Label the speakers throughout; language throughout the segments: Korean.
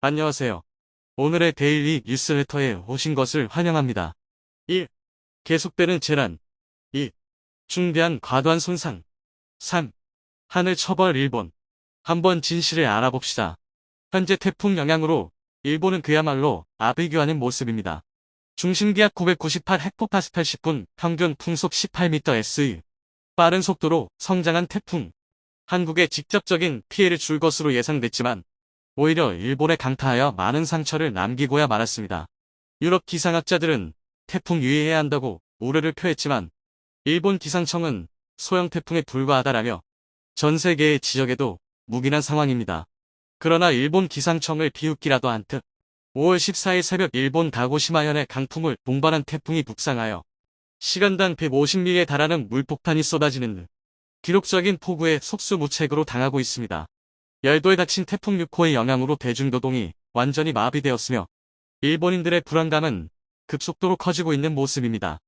Speaker 1: 안녕하세요. 오늘의 데일리 뉴스레터에 오신 것을 환영합니다. 1. 계속되는 재난 2. 중대한 과도한 손상 3. 하늘 처벌 일본 한번 진실을 알아봅시다. 현재 태풍 영향으로 일본은 그야말로 아비규하는 모습입니다. 중심기압 998 헥토파스칼 10분, 평균 풍속 18m SE. 빠른 속도로 성장한 태풍. 한국에 직접적인 피해를 줄 것으로 예상됐지만 오히려 일본에 강타하여 많은 상처를 남기고야 말았습니다. 유럽 기상학자들은 태풍 유의해야 한다고 우려를 표했지만 일본 기상청은 소형 태풍에 불과하다라며 전 세계의 지적에도 무기한 상황입니다. 그러나 일본 기상청을 비웃기라도 한 듯 5월 14일 새벽 일본 가고시마현에 강풍을 동반한 태풍이 북상하여 시간당 150mm에 달하는 물폭탄이 쏟아지는 등 기록적인 폭우에 속수무책으로 당하고 있습니다. 열도에 닥친 태풍 6호의 영향으로 대중교동이 완전히 마비되었으며 일본인들의 불안감은 급속도로 커지고 있는 모습입니다.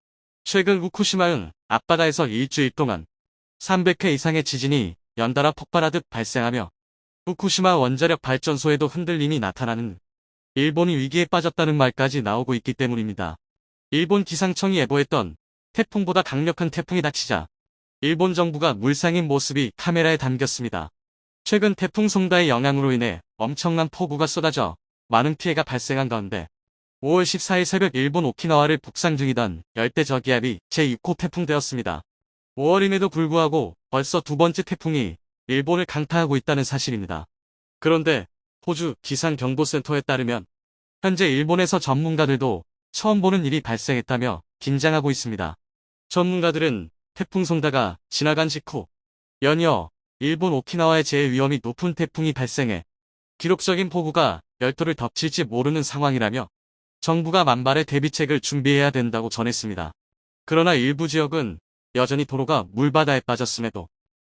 Speaker 1: 최근 후쿠시마현 앞바다에서 일주일 동안 300회 이상의 지진이 연달아 폭발하듯 발생하며 후쿠시마 원자력 발전소에도 흔들림이 나타나는 일본이 위기에 빠졌다는 말까지 나오고 있기 때문입니다. 일본 기상청이 예보했던 태풍보다 강력한 태풍이 닥치자 일본 정부가 물상인 모습이 카메라에 담겼습니다. 최근 태풍 송다의 영향으로 인해 엄청난 폭우가 쏟아져 많은 피해가 발생한 가운데 5월 14일 새벽 일본 오키나와를 북상 중이던 열대 저기압이 제6호 태풍 되었습니다. 5월임에도 불구하고 벌써 두 번째 태풍이 일본을 강타하고 있다는 사실입니다. 그런데 호주 기상경보센터에 따르면 현재 일본에서 전문가들도 처음 보는 일이 발생했다며 긴장하고 있습니다. 전문가들은 태풍 송다가 지나간 직후 연이어 일본 오키나와의 재해 위험이 높은 태풍이 발생해 기록적인 폭우가 열도를 덮칠지 모르는 상황이라며 정부가 만발의 대비책을 준비해야 된다고 전했습니다. 그러나 일부 지역은 여전히 도로가 물바다에 빠졌음에도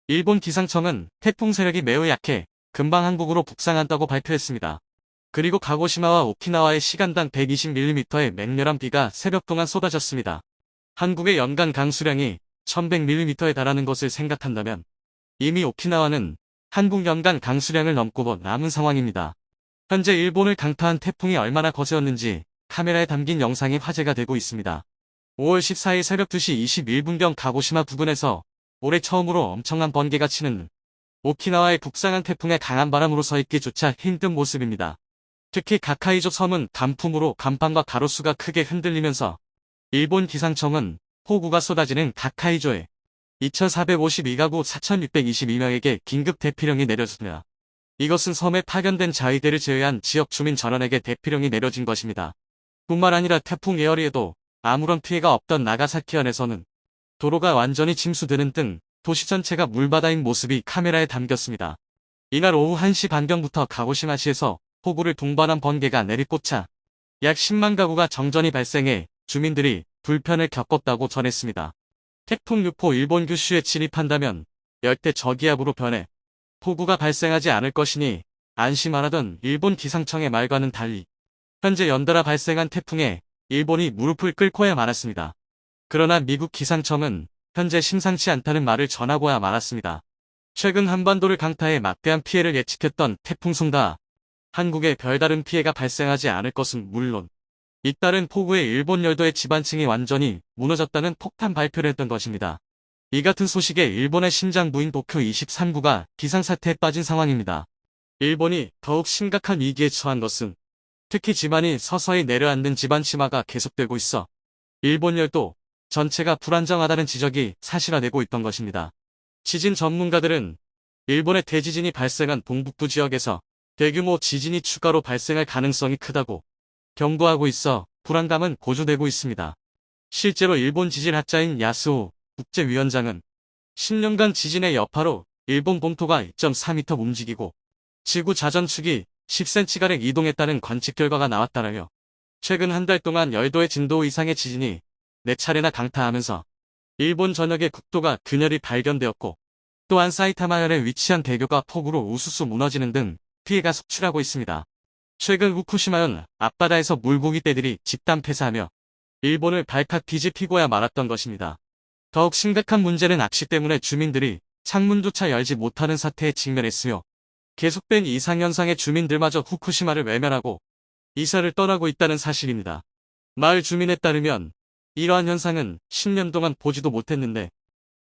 Speaker 1: 일본 기상청은 태풍 세력이 매우 약해 금방 한국으로 북상한다고 발표했습니다. 그리고 가고시마와 오키나와의 시간당 120mm의 맹렬한 비가 새벽 동안 쏟아졌습니다. 한국의 연간 강수량이 1100mm에 달하는 것을 생각한다면 이미 오키나와는 한국 연간 강수량을 넘고 남은 상황입니다. 현재 일본을 강타한 태풍이 얼마나 거세었는지 카메라에 담긴 영상이 화제가 되고 있습니다. 5월 14일 새벽 2시 21분경 가고시마 부근에서 올해 처음으로 엄청난 번개가 치는 오키나와의 북상한 태풍의 강한 바람으로 서 있기조차 힘든 모습입니다. 특히 가카이조 섬은 단풍으로 간판과 가로수가 크게 흔들리면서 일본 기상청은 폭우가 쏟아지는 가카이조에 2452가구 4622명에게 긴급 대피령이 내려졌습니다. 이것은 섬에 파견된 자위대를 제외한 지역 주민 전원에게 대피령이 내려진 것입니다. 뿐만 아니라 태풍 에어리에도 아무런 피해가 없던 나가사키현에서는 도로가 완전히 침수되는 등 도시 전체가 물바다인 모습이 카메라에 담겼습니다. 이날 오후 1시 반경부터 가고시마시에서 폭우를 동반한 번개가 내리꽂자 약 10만 가구가 정전이 발생해 주민들이 불편을 겪었다고 전했습니다. 태풍 6호 일본 규슈에 진입한다면 열대 저기압으로 변해 폭우가 발생하지 않을 것이니 안심하라던 일본 기상청의 말과는 달리 현재 연달아 발생한 태풍에 일본이 무릎을 꿇고야 말았습니다. 그러나 미국 기상청은 현재 심상치 않다는 말을 전하고야 말았습니다. 최근 한반도를 강타해 막대한 피해를 예측했던 태풍 송다. 한국에 별다른 피해가 발생하지 않을 것은 물론 잇따른 폭우에 일본 열도의 지반층이 완전히 무너졌다는 폭탄 발표를 했던 것입니다. 이 같은 소식에 일본의 심장 부인 도쿄 23구가 기상사태에 빠진 상황입니다. 일본이 더욱 심각한 위기에 처한 것은 특히 지반이 서서히 내려앉는 지반 침하가 계속되고 있어 일본 열도 전체가 불안정하다는 지적이 사실화되고 있던 것입니다. 지진 전문가들은 일본의 대지진이 발생한 동북부 지역에서 대규모 지진이 추가로 발생할 가능성이 크다고 경고하고 있어 불안감은 고조되고 있습니다. 실제로 일본 지진학자인 야스오 국제위원장은 10년간 지진의 여파로 일본 본토가 1.4m 움직이고 지구 자전축이 10cm가량 이동했다는 관측 결과가 나왔다라며 최근 한 달 동안 열도의 진도 이상의 지진이 4차례나 강타하면서 일본 전역의 국도가 균열이 발견되었고 또한 사이타마현에 위치한 대교가 폭우로 우수수 무너지는 등 피해가 속출하고 있습니다. 최근 후쿠시마현 앞바다에서 물고기 떼들이 집단 폐사하며 일본을 발칵 뒤집히고야 말았던 것입니다. 더욱 심각한 문제는 악시 때문에 주민들이 창문조차 열지 못하는 사태에 직면했으며 계속된 이상현상의 주민들마저 후쿠시마를 외면하고 이사를 떠나고 있다는 사실입니다. 마을 주민에 따르면 이러한 현상은 10년 동안 보지도 못했는데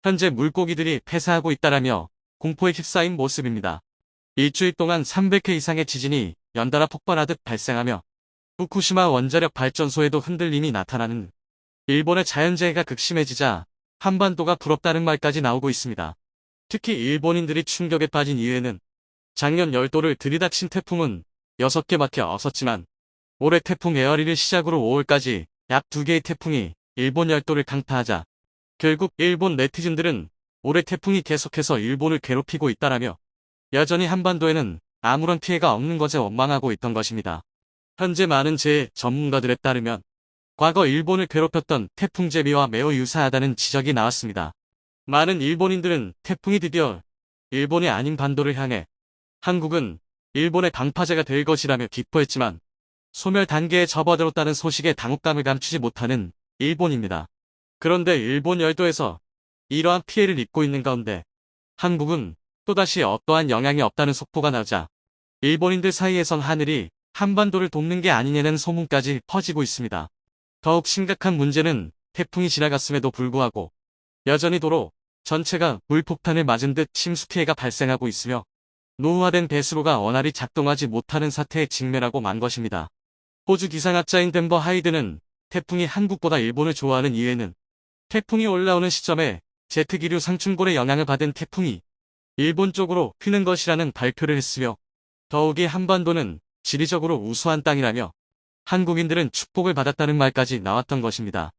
Speaker 1: 현재 물고기들이 폐사하고 있다라며 공포에 휩싸인 모습입니다. 일주일 동안 300회 이상의 지진이 연달아 폭발하듯 발생하며 후쿠시마 원자력 발전소에도 흔들림이 나타나는 일본의 자연재해가 극심해지자 한반도가 부럽다는 말까지 나오고 있습니다. 특히 일본인들이 충격에 빠진 이유에는 작년 열도를 들이닥친 태풍은 6개 밖에 없었지만 올해 태풍 에어리를 시작으로 5월까지 약 2개의 태풍이 일본 열도를 강타하자 결국 일본 네티즌들은 올해 태풍이 계속해서 일본을 괴롭히고 있다라며 여전히 한반도에는 아무런 피해가 없는 것에 원망하고 있던 것입니다. 현재 많은 재해 전문가들에 따르면 과거 일본을 괴롭혔던 태풍 제비와 매우 유사하다는 지적이 나왔습니다. 많은 일본인들은 태풍이 드디어 일본이 아닌 반도를 향해 한국은 일본의 방파제가 될 것이라며 기뻐했지만 소멸 단계에 접어들었다는 소식에 당혹감을 감추지 못하는 일본입니다. 그런데 일본 열도에서 이러한 피해를 입고 있는 가운데 한국은 또다시 어떠한 영향이 없다는 속보가 나오자 일본인들 사이에선 하늘이 한반도를 돕는 게 아니냐는 소문까지 퍼지고 있습니다. 더욱 심각한 문제는 태풍이 지나갔음에도 불구하고 여전히 도로 전체가 물폭탄을 맞은 듯 침수 피해가 발생하고 있으며 노후화된 배수로가 원활히 작동하지 못하는 사태에 직면하고 만 것입니다. 호주 기상학자인 덴버 하이드는 태풍이 한국보다 일본을 좋아하는 이유에는 태풍이 올라오는 시점에 제트기류 상충골의 영향을 받은 태풍이 일본 쪽으로 휘는 것이라는 발표를 했으며 더욱이 한반도는 지리적으로 우수한 땅이라며 한국인들은 축복을 받았다는 말까지 나왔던 것입니다.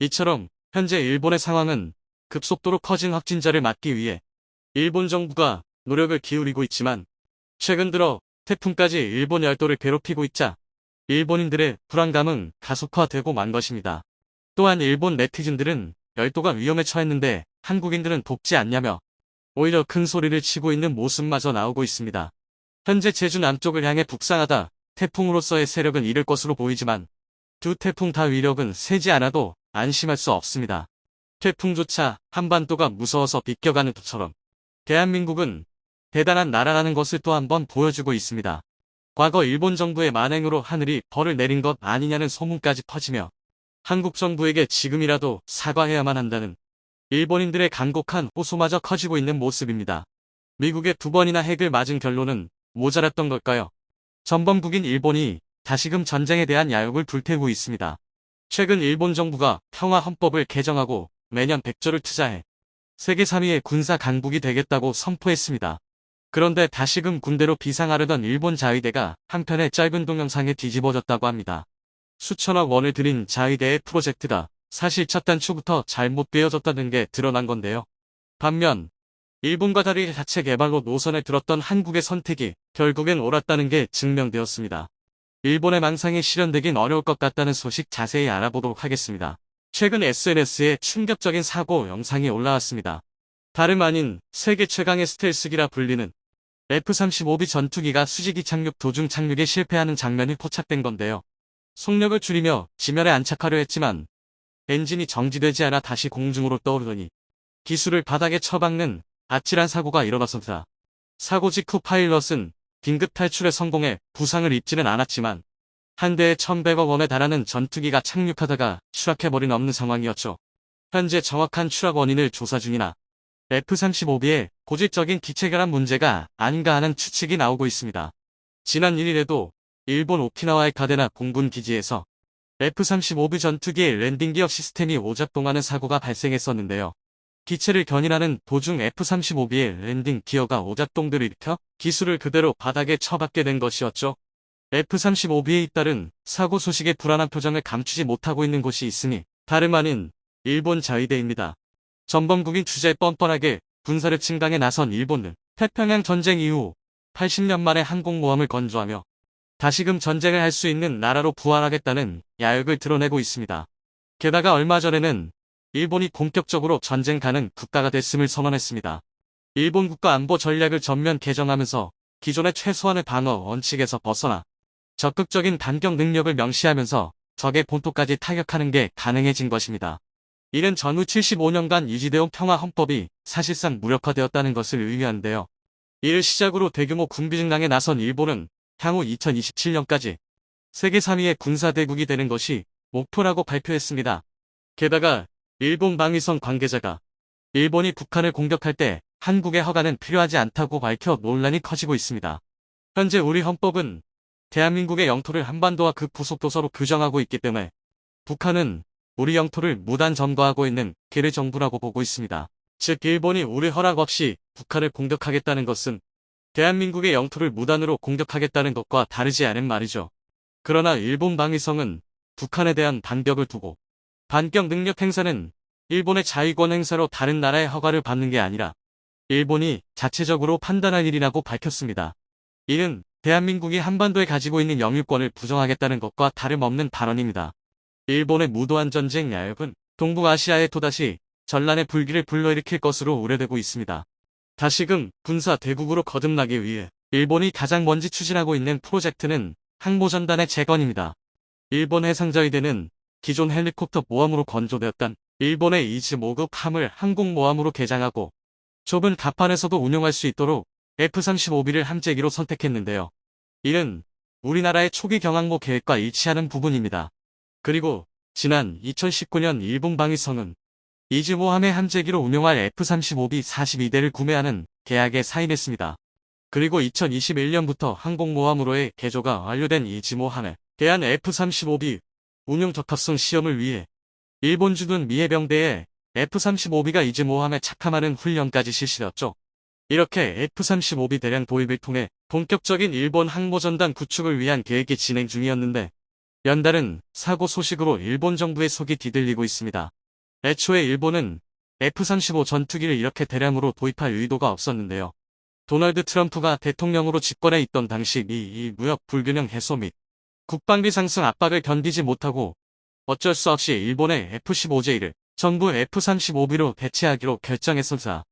Speaker 1: 이처럼 현재 일본의 상황은 급속도로 커진 확진자를 막기 위해 일본 정부가 노력을 기울이고 있지만 최근 들어 태풍까지 일본 열도를 괴롭히고 있자 일본인들의 불안감은 가속화되고 만 것입니다. 또한 일본 네티즌들은 열도가 위험에 처했는데 한국인들은 돕지 않냐며 오히려 큰 소리를 치고 있는 모습마저 나오고 있습니다. 현재 제주 남쪽을 향해 북상하다 태풍으로서의 세력은 잃을 것으로 보이지만 두 태풍 다 위력은 세지 않아도 안심할 수 없습니다. 태풍조차 한반도가 무서워서 비껴가는 것처럼 대한민국은 대단한 나라라는 것을 또 한 번 보여주고 있습니다. 과거 일본 정부의 만행으로 하늘이 벌을 내린 것 아니냐는 소문까지 퍼지며 한국 정부에게 지금이라도 사과해야만 한다는 일본인들의 간곡한 호소마저 커지고 있는 모습입니다. 미국의 두 번이나 핵을 맞은 결론은 모자랐던 걸까요? 전범국인 일본이 다시금 전쟁에 대한 야욕을 불태우고 있습니다. 최근 일본 정부가 평화 헌법을 개정하고 매년 100조를 투자해 세계 3위의 군사 강국이 되겠다고 선포했습니다. 그런데 다시금 군대로 비상하려던 일본 자위대가 한편의 짧은 동영상에 뒤집어졌다고 합니다. 수천억 원을 들인 자위대의 프로젝트가 사실 첫 단추부터 잘못 되어졌다는 게 드러난 건데요. 반면 일본과 다르게 자체 개발로 노선에 들었던 한국의 선택이 결국엔 옳았다는 게 증명되었습니다. 일본의 망상이 실현되긴 어려울 것 같다는 소식 자세히 알아보도록 하겠습니다. 최근 SNS에 충격적인 사고 영상이 올라왔습니다. 다름 아닌 세계 최강의 스텔스기라 불리는 F-35B 전투기가 수직이 착륙 도중 착륙에 실패하는 장면이 포착된 건데요. 속력을 줄이며 지면에 안착하려 했지만 엔진이 정지되지 않아 다시 공중으로 떠오르더니 기술을 바닥에 처박는 아찔한 사고가 일어났습니다. 사고 직후 파일럿은 긴급 탈출에 성공해 부상을 입지는 않았지만 한 대에 1100억 원에 달하는 전투기가 착륙하다가 추락해버린 없는 상황이었죠. 현재 정확한 추락 원인을 조사 중이나 F-35B의 고질적인 기체 결함 문제가 아닌가 하는 추측이 나오고 있습니다. 지난 1일에도 일본 오키나와의 카데나 공군 기지에서 F-35B 전투기의 랜딩 기어 시스템이 오작동하는 사고가 발생했었는데요. 기체를 견인하는 도중 F-35B의 랜딩 기어가 오작동들을 일으켜 기술을 그대로 바닥에 처박게 된 것이었죠. F-35B에 잇따른 사고 소식에 불안한 표정을 감추지 못하고 있는 곳이 있으니 다름 아닌 일본 자위대입니다. 전범국인 주제에 뻔뻔하게 군사를 침강에 나선 일본은 태평양 전쟁 이후 80년 만에 항공모함을 건조하며 다시금 전쟁을 할 수 있는 나라로 부활하겠다는 야욕을 드러내고 있습니다. 게다가 얼마 전에는 일본이 본격적으로 전쟁 가는 국가가 됐음을 선언했습니다. 일본 국가 안보 전략을 전면 개정하면서 기존의 최소한의 방어 원칙에서 벗어나 적극적인 반격 능력을 명시하면서 적의 본토까지 타격하는 게 가능해진 것입니다. 이는 전후 75년간 유지되온 평화 헌법이 사실상 무력화되었다는 것을 의미하는데요. 이를 시작으로 대규모 군비 증강에 나선 일본은 향후 2027년까지 세계 3위의 군사대국이 되는 것이 목표라고 발표했습니다. 게다가 일본 방위성 관계자가 일본이 북한을 공격할 때 한국의 허가는 필요하지 않다고 밝혀 논란이 커지고 있습니다. 현재 우리 헌법은 대한민국의 영토를 한반도와 그 부속도서로 규정하고 있기 때문에 북한은 우리 영토를 무단 점거하고 있는 괴뢰 정부라고 보고 있습니다. 즉 일본이 우리 허락 없이 북한을 공격하겠다는 것은 대한민국의 영토를 무단으로 공격하겠다는 것과 다르지 않은 말이죠. 그러나 일본 방위성은 북한에 대한 반격을 두고 반격 능력 행사는 일본의 자위권 행사로 다른 나라의 허가를 받는 게 아니라 일본이 자체적으로 판단할 일이라고 밝혔습니다. 이는 대한민국이 한반도에 가지고 있는 영유권을 부정하겠다는 것과 다름없는 발언입니다. 일본의 무도한 전쟁 야욕은 동북아시아에 또다시 전란의 불길을 불러일으킬 것으로 우려되고 있습니다. 다시금 군사 대국으로 거듭나기 위해 일본이 가장 먼저 추진하고 있는 프로젝트는 항모전단의 재건입니다. 일본 해상자위대는 기존 헬리콥터 모함으로 건조되었던 일본의 이즈 모급 함을 항공모함으로 개장하고 좁은 갑판에서도 운용할 수 있도록 F-35B를 함재기로 선택했는데요. 이는 우리나라의 초기 경항모 계획과 일치하는 부분입니다. 그리고 지난 2019년 일본 방위성은 이즈모함의 함재기로 운용할 F-35B 42대를 구매하는 계약에 사인했습니다. 그리고 2021년부터 항공모함으로의 개조가 완료된 이즈모함에 대한 F-35B 운용 적합성 시험을 위해 일본 주둔 미해병대에 F-35B가 이즈모함에 착함하는 훈련까지 실시되었죠. 이렇게 F-35B 대량 도입을 통해 본격적인 일본 항모전단 구축을 위한 계획이 진행 중이었는데 연달은 사고 소식으로 일본 정부의 속이 뒤들리고 있습니다. 애초에 일본은 F-35 전투기를 이렇게 대량으로 도입할 의도가 없었는데요. 도널드 트럼프가 대통령으로 집권해 있던 당시 미 무역 불균형 해소 및 국방비 상승 압박을 견디지 못하고 어쩔 수 없이 일본의 F-15J를 정부 F-35B로 대체하기로 결정했습니다.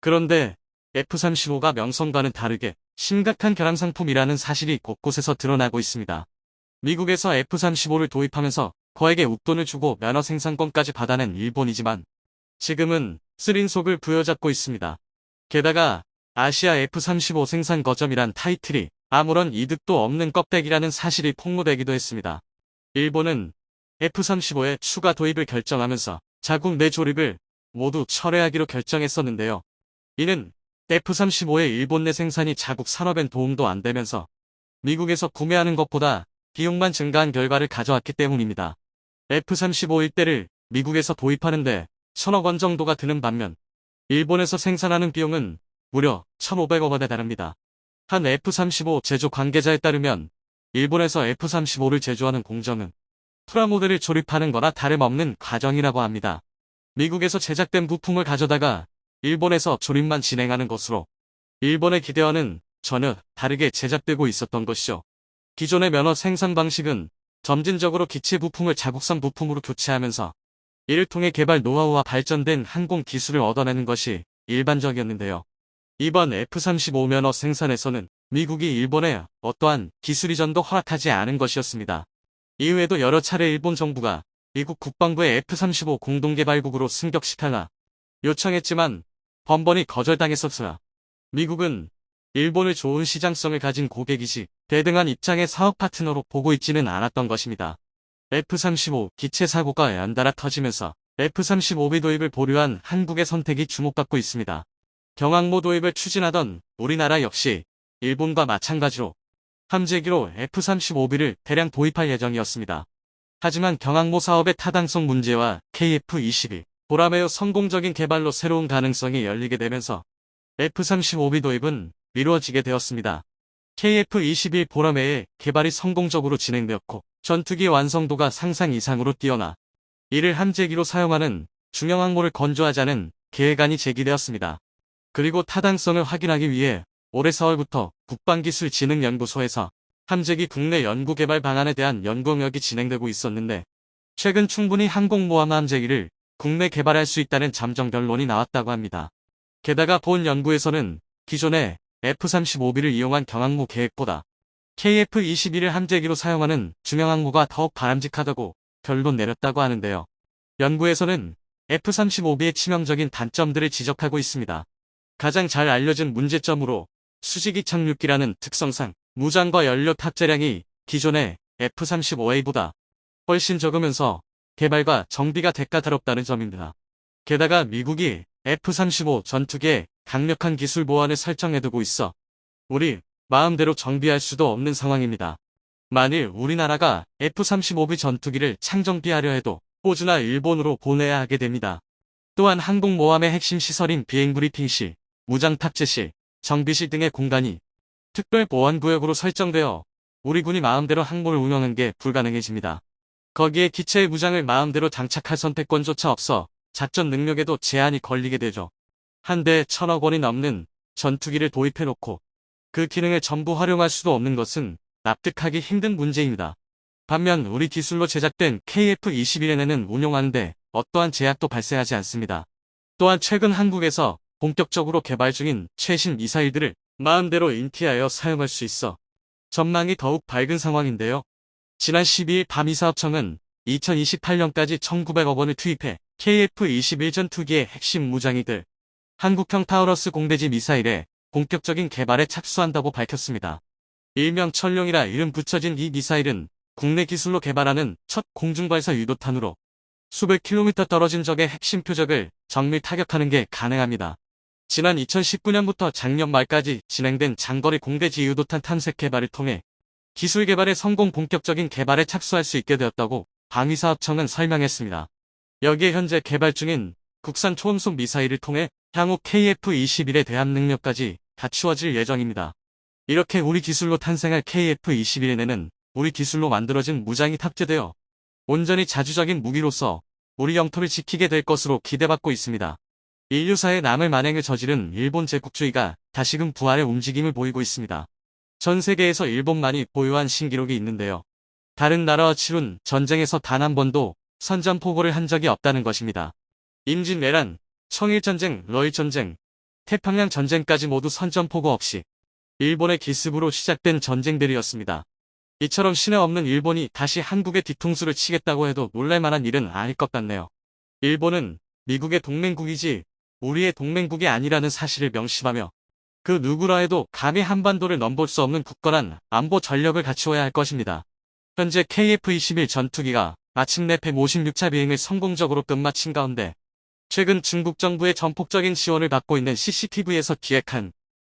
Speaker 1: 그런데 F-35가 명성과는 다르게 심각한 결항 상품이라는 사실이 곳곳에서 드러나고 있습니다. 미국에서 F-35를 도입하면서 거액의 웃돈을 주고 면허 생산권까지 받아낸 일본이지만 지금은 쓰린 속을 부여잡고 있습니다. 게다가 아시아 F-35 생산 거점이란 타이틀이 아무런 이득도 없는 껍데기라는 사실이 폭로되기도 했습니다. 일본은 F-35의 추가 도입을 결정하면서 자국 내 조립을 모두 철회하기로 결정했었는데요. 이는 F-35의 일본 내 생산이 자국 산업엔 도움도 안 되면서 미국에서 구매하는 것보다 비용만 증가한 결과를 가져왔기 때문입니다. F-35 일대를 미국에서 도입하는데 천억 원 정도가 드는 반면 일본에서 생산하는 비용은 무려 1,500억 원에 달합니다. 한 F-35 제조 관계자에 따르면 일본에서 F-35를 제조하는 공정은 프라모델을 조립하는 거나 다름없는 과정이라고 합니다. 미국에서 제작된 부품을 가져다가 일본에서 조립만 진행하는 것으로 일본의 기대와는 전혀 다르게 제작되고 있었던 것이죠. 기존의 면허 생산 방식은 점진적으로 기체 부품을 자국산 부품으로 교체하면서 이를 통해 개발 노하우와 발전된 항공 기술을 얻어내는 것이 일반적이었는데요. 이번 F-35 면허 생산에서는 미국이 일본에 어떠한 기술 이전도 허락하지 않은 것이었습니다. 이후에도 여러 차례 일본 정부가 미국 국방부의 F-35 공동개발국으로 승격시켜라 요청했지만 번번이 거절당했었으나 미국은 일본을 좋은 시장성을 가진 고객이지 대등한 입장의 사업 파트너로 보고 있지는 않았던 것입니다. F-35 기체 사고가 연달아 터지면서 F-35B 도입을 보류한 한국의 선택이 주목받고 있습니다. 경항모 도입을 추진하던 우리나라 역시 일본과 마찬가지로 함재기로 F-35B를 대량 도입할 예정이었습니다. 하지만 경항모 사업의 타당성 문제와 KF-21 보라매우 성공적인 개발로 새로운 가능성이 열리게 되면서 F-35B 도입은 미루어지게 되었습니다. KF-21 보라매의 개발이 성공적으로 진행되었고 전투기 완성도가 상상 이상으로 뛰어나 이를 함재기로 사용하는 중형 항모를 건조하자는 계획안이 제기되었습니다. 그리고 타당성을 확인하기 위해 올해 4월부터 국방기술진흥연구소에서 함재기 국내 연구개발 방안에 대한 연구영역이 진행되고 있었는데 최근 충분히 항공모함 함재기를 국내 개발할 수 있다는 잠정 결론이 나왔다고 합니다. 게다가 본 연구에서는 기존의 F-35B를 이용한 경항모 계획보다 KF-21을 함재기로 사용하는 중형항모가 더욱 바람직하다고 결론 내렸다고 하는데요. 연구에서는 F-35B의 치명적인 단점들을 지적하고 있습니다. 가장 잘 알려진 문제점으로 수직이 착륙기라는 특성상 무장과 연료 탑재량이 기존의 F-35A보다 훨씬 적으면서 개발과 정비가 대가다롭다는 점입니다. 게다가 미국이 F-35 전투기에 강력한 기술 보안을 설정해두고 있어 우리 마음대로 정비할 수도 없는 상황입니다. 만일 우리나라가 F-35B 전투기를 창정비하려 해도 호주나 일본으로 보내야 하게 됩니다. 또한 항공모함의 핵심 시설인 비행 브리핑 실, 무장 탑재실, 정비실 등의 공간이 특별 보안구역으로 설정되어 우리 군이 마음대로 항모를 운영하는 게 불가능해집니다. 거기에 기체의 무장을 마음대로 장착할 선택권조차 없어 작전 능력에도 제한이 걸리게 되죠. 한 대에 천억 원이 넘는 전투기를 도입해놓고 그 기능을 전부 활용할 수도 없는 것은 납득하기 힘든 문제입니다. 반면 우리 기술로 제작된 KF-21N은 운용하는데 어떠한 제약도 발생하지 않습니다. 또한 최근 한국에서 본격적으로 개발 중인 최신 미사일들을 마음대로 인티하여 사용할 수 있어 전망이 더욱 밝은 상황인데요. 지난 12일 밤이사업청은 2028년까지 1900억 원을 투입해 KF-21 전투기의 핵심 무장이들 한국형 타우러스 공대지 미사일의 본격적인 개발에 착수한다고 밝혔습니다. 일명 천룡이라 이름 붙여진 이 미사일은 국내 기술로 개발하는 첫 공중발사 유도탄으로 수백 킬로미터 떨어진 적의 핵심 표적을 정밀 타격하는 게 가능합니다. 지난 2019년부터 작년 말까지 진행된 장거리 공대지 유도탄 탐색 개발을 통해 기술 개발의 성공 본격적인 개발에 착수할 수 있게 되었다고 방위사업청은 설명했습니다. 여기에 현재 개발 중인 국산 초음속 미사일을 통해 향후 KF-21의 대함 능력까지 갖추어질 예정입니다. 이렇게 우리 기술로 탄생할 KF-21에는 우리 기술로 만들어진 무장이 탑재되어 온전히 자주적인 무기로서 우리 영토를 지키게 될 것으로 기대받고 있습니다. 인류사의 남을 만행을 저지른 일본 제국주의가 다시금 부활의 움직임을 보이고 있습니다. 전 세계에서 일본만이 보유한 신기록이 있는데요. 다른 나라와 치룬 전쟁에서 단 한 번도 선전포고를 한 적이 없다는 것입니다. 임진왜란, 청일전쟁, 러일전쟁, 태평양 전쟁까지 모두 선전포고 없이 일본의 기습으로 시작된 전쟁들이었습니다. 이처럼 신의 없는 일본이 다시 한국의 뒤통수를 치겠다고 해도 놀랄만한 일은 아닐 것 같네요. 일본은 미국의 동맹국이지 우리의 동맹국이 아니라는 사실을 명심하며 그 누구라 해도 감히 한반도를 넘볼 수 없는 굳건한 안보 전력을 갖추어야 할 것입니다. 현재 KF-21 전투기가 마침내 156차 비행을 성공적으로 끝마친 가운데 최근 중국 정부의 전폭적인 지원을 받고 있는 CCTV에서 기획한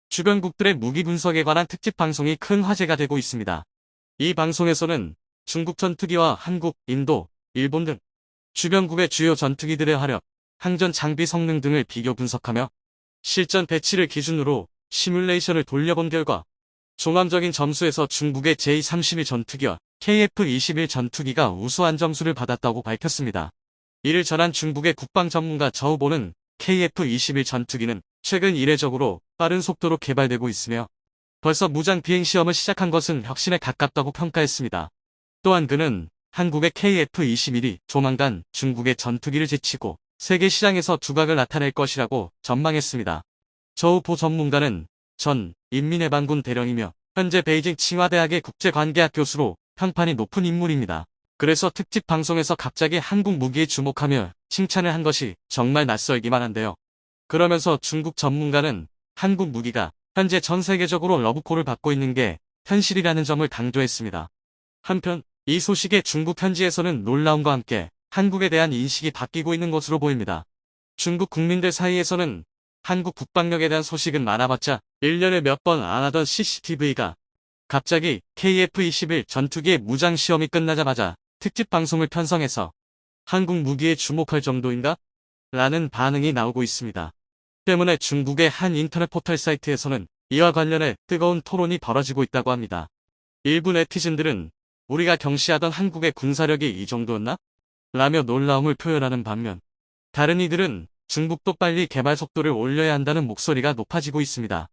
Speaker 1: 주변국들의 무기 분석에 관한 특집 방송이 큰 화제가 되고 있습니다. 이 방송에서는 중국 전투기와 한국, 인도, 일본 등 주변국의 주요 전투기들의 화력, 항전 장비 성능 등을 비교 분석하며 실전 배치를 기준으로 시뮬레이션을 돌려본 결과 종합적인 점수에서 중국의 제232 전투기와 KF-21 전투기가 우수한 점수를 받았다고 밝혔습니다. 이를 전한 중국의 국방 전문가 저우보는 KF-21 전투기는 최근 이례적으로 빠른 속도로 개발되고 있으며 벌써 무장 비행 시험을 시작한 것은 혁신에 가깝다고 평가했습니다. 또한 그는 한국의 KF-21이 조만간 중국의 전투기를 제치고 세계 시장에서 두각을 나타낼 것이라고 전망했습니다. 저우보 전문가는 전 인민해방군 대령이며 현재 베이징 칭화대학의 국제관계학 교수로 평판이 높은 인물입니다. 그래서 특집 방송에서 갑자기 한국 무기에 주목하며 칭찬을 한 것이 정말 낯설기만 한데요. 그러면서 중국 전문가는 한국 무기가 현재 전 세계적으로 러브콜을 받고 있는 게 현실이라는 점을 강조했습니다. 한편 이 소식에 중국 현지에서는 놀라움과 함께 한국에 대한 인식이 바뀌고 있는 것으로 보입니다. 중국 국민들 사이에서는 한국 국방력에 대한 소식은 많아봤자 1년에 몇 번 안 하던 CCTV가 갑자기 KF-21 전투기의 무장 시험이 끝나자마자 특집 방송을 편성해서 한국 무기에 주목할 정도인가? 라는 반응이 나오고 있습니다. 때문에 중국의 한 인터넷 포털 사이트에서는 이와 관련해 뜨거운 토론이 벌어지고 있다고 합니다. 일부 네티즌들은 우리가 경시하던 한국의 군사력이 이 정도였나? 라며 놀라움을 표현하는 반면 다른 이들은 중국도 빨리 개발 속도를 올려야 한다는 목소리가 높아지고 있습니다.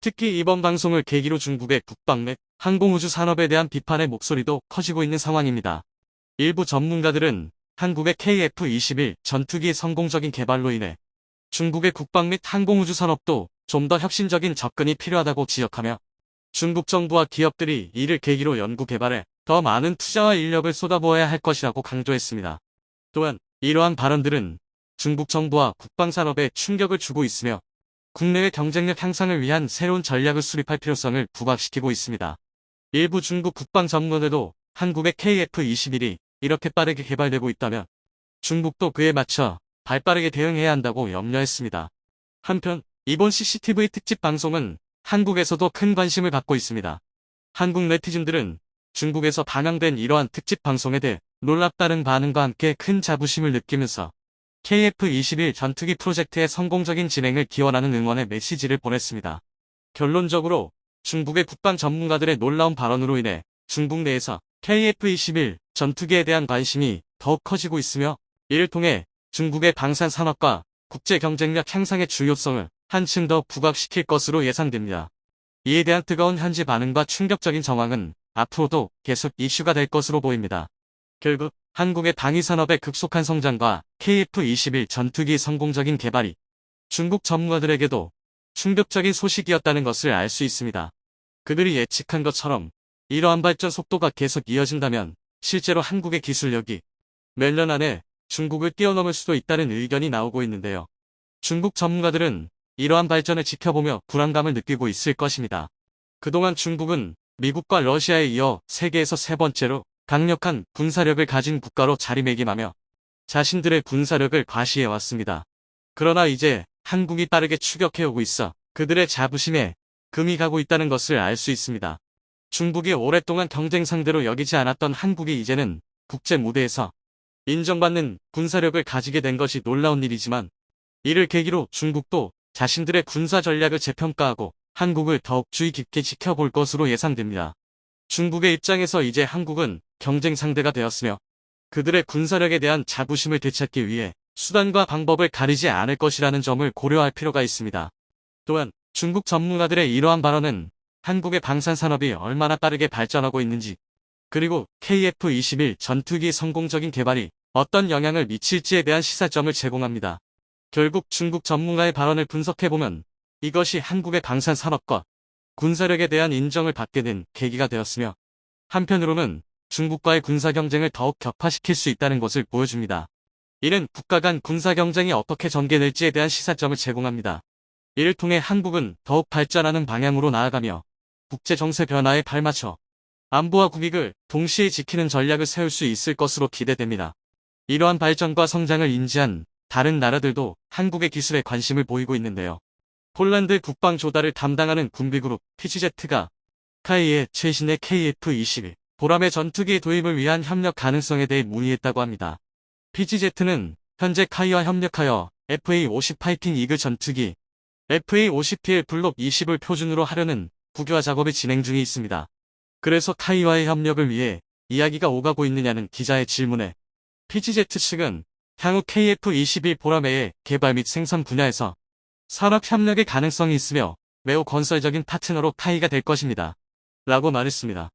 Speaker 1: 특히 이번 방송을 계기로 중국의 국방 및 항공우주 산업에 대한 비판의 목소리도 커지고 있는 상황입니다. 일부 전문가들은 한국의 KF-21 전투기의 성공적인 개발로 인해 중국의 국방 및 항공우주 산업도 좀 더 혁신적인 접근이 필요하다고 지적하며 중국 정부와 기업들이 이를 계기로 연구 개발에 더 많은 투자와 인력을 쏟아부어야 할 것이라고 강조했습니다. 또한 이러한 발언들은 중국 정부와 국방산업에 충격을 주고 있으며 국내외 경쟁력 향상을 위한 새로운 전략을 수립할 필요성을 부각시키고 있습니다. 일부 중국 국방 전문가들도 한국의 KF-21이 이렇게 빠르게 개발되고 있다면 중국도 그에 맞춰 발빠르게 대응해야 한다고 염려했습니다. 한편 이번 CCTV 특집 방송은 한국에서도 큰 관심을 받고 있습니다. 한국 네티즌들은 중국에서 방영된 이러한 특집 방송에 대해 놀랍다는 반응과 함께 큰 자부심을 느끼면서 KF-21 전투기 프로젝트의 성공적인 진행을 기원하는 응원의 메시지를 보냈습니다. 결론적으로 중국의 국방 전문가들의 놀라운 발언으로 인해 중국 내에서 KF-21 전투기에 대한 관심이 더욱 커지고 있으며 이를 통해 중국의 방산 산업과 국제 경쟁력 향상의 중요성을 한층 더 부각시킬 것으로 예상됩니다. 이에 대한 뜨거운 현지 반응과 충격적인 정황은 앞으로도 계속 이슈가 될 것으로 보입니다. 결국 한국의 방위 산업의 급속한 성장과 KF-21 전투기 성공적인 개발이 중국 전문가들에게도 충격적인 소식이었다는 것을 알 수 있습니다. 그들이 예측한 것처럼 이러한 발전 속도가 계속 이어진다면 실제로 한국의 기술력이 몇 년 안에 중국을 뛰어넘을 수도 있다는 의견이 나오고 있는데요. 중국 전문가들은 이러한 발전을 지켜보며 불안감을 느끼고 있을 것입니다. 그동안 중국은 미국과 러시아에 이어 세계에서 세 번째로 강력한 군사력을 가진 국가로 자리매김하며 자신들의 군사력을 과시해왔습니다. 그러나 이제 한국이 빠르게 추격해오고 있어 그들의 자부심에 금이 가고 있다는 것을 알 수 있습니다. 중국이 오랫동안 경쟁 상대로 여기지 않았던 한국이 이제는 국제 무대에서 인정받는 군사력을 가지게 된 것이 놀라운 일이지만 이를 계기로 중국도 자신들의 군사 전략을 재평가하고 한국을 더욱 주의 깊게 지켜볼 것으로 예상됩니다. 중국의 입장에서 이제 한국은 경쟁 상대가 되었으며 그들의 군사력에 대한 자부심을 되찾기 위해 수단과 방법을 가리지 않을 것이라는 점을 고려할 필요가 있습니다. 또한 중국 전문가들의 이러한 발언은 한국의 방산 산업이 얼마나 빠르게 발전하고 있는지 그리고 KF-21 전투기 성공적인 개발이 어떤 영향을 미칠지에 대한 시사점을 제공합니다. 결국 중국 전문가의 발언을 분석해보면 이것이 한국의 방산 산업과 군사력에 대한 인정을 받게 된 계기가 되었으며 한편으로는 중국과의 군사 경쟁을 더욱 격화시킬 수 있다는 것을 보여줍니다. 이는 국가 간 군사 경쟁이 어떻게 전개될지에 대한 시사점을 제공합니다. 이를 통해 한국은 더욱 발전하는 방향으로 나아가며 국제 정세 변화에 발맞춰 안보와 국익을 동시에 지키는 전략을 세울 수 있을 것으로 기대됩니다. 이러한 발전과 성장을 인지한 다른 나라들도 한국의 기술에 관심을 보이고 있는데요. 폴란드 국방 조달을 담당하는 군비그룹 PGZ가 카이의 최신의 KF-21 보람의 전투기 도입을 위한 협력 가능성에 대해 문의했다고 합니다. PGZ는 현재 카이와 협력하여 FA-50 파이팅 이글 전투기 FA-50PL 블록 20을 표준으로 하려는 국유화 작업이 진행 중에 있습니다. 그래서 카이와의 협력을 위해 이야기가 오가고 있느냐는 기자의 질문에 PGZ 측은 향후 KF-21 보라매의 개발 및 생산 분야에서 산업 협력의 가능성이 있으며 매우 건설적인 파트너로 카이가 될 것입니다. 라고 말했습니다.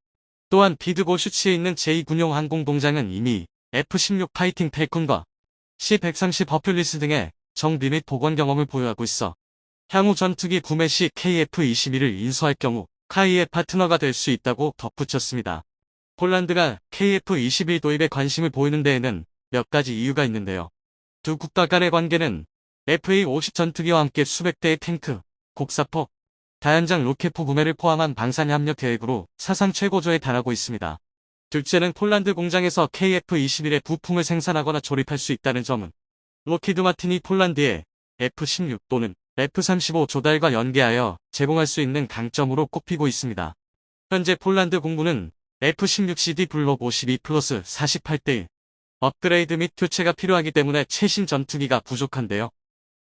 Speaker 1: 또한 비드고슈치에 있는 제2군용 항공공장은 이미 F-16 파이팅 펠콘과 C-130 버퓰리스 등의 정비 및 복원 경험을 보유하고 있어 향후 전투기 구매 시 KF-21을 인수할 경우 카이의 파트너가 될 수 있다고 덧붙였습니다. 폴란드가 KF-21 도입에 관심을 보이는 데에는 몇 가지 이유가 있는데요. 두 국가 간의 관계는 FA-50 전투기와 함께 수백 대의 탱크, 곡사포, 다연장 로켓포 구매를 포함한 방산 협력 계획으로 사상 최고조에 달하고 있습니다. 둘째는 폴란드 공장에서 KF-21의 부품을 생산하거나 조립할 수 있다는 점은 로키드 마틴이 폴란드에 F-16 또는 F-35 조달과 연계하여 제공할 수 있는 강점으로 꼽히고 있습니다. 현재 폴란드 공군은 F-16CD 블록 52 플러스 48대 업그레이드 및 교체가 필요하기 때문에 최신 전투기가 부족한데요.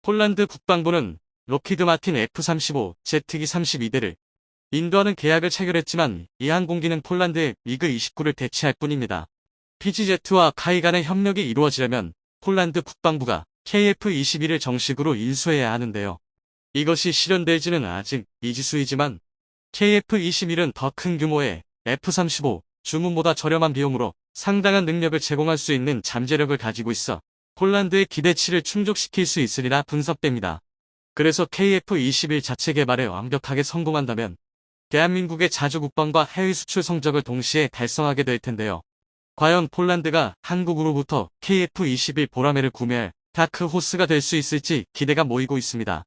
Speaker 1: 폴란드 국방부는 로키드 마틴 F-35 제트기 32대를 인도하는 계약을 체결했지만 이 항공기는 폴란드의 미그 29를 대체할 뿐입니다. PGZ와 카이 간의 협력이 이루어지려면 폴란드 국방부가 KF-21을 정식으로 인수해야 하는데요. 이것이 실현될지는 아직 미지수이지만 KF-21은 더 큰 규모의 F-35 주문보다 저렴한 비용으로 상당한 능력을 제공할 수 있는 잠재력을 가지고 있어 폴란드의 기대치를 충족시킬 수 있으리라 분석됩니다. 그래서 KF-21 자체 개발에 완벽하게 성공한다면 대한민국의 자주 국방과 해외 수출 성적을 동시에 달성하게 될 텐데요. 과연 폴란드가 한국으로부터 KF-21 보라매를 구매할 다크 호스가 될 수 있을지 기대가 모이고 있습니다.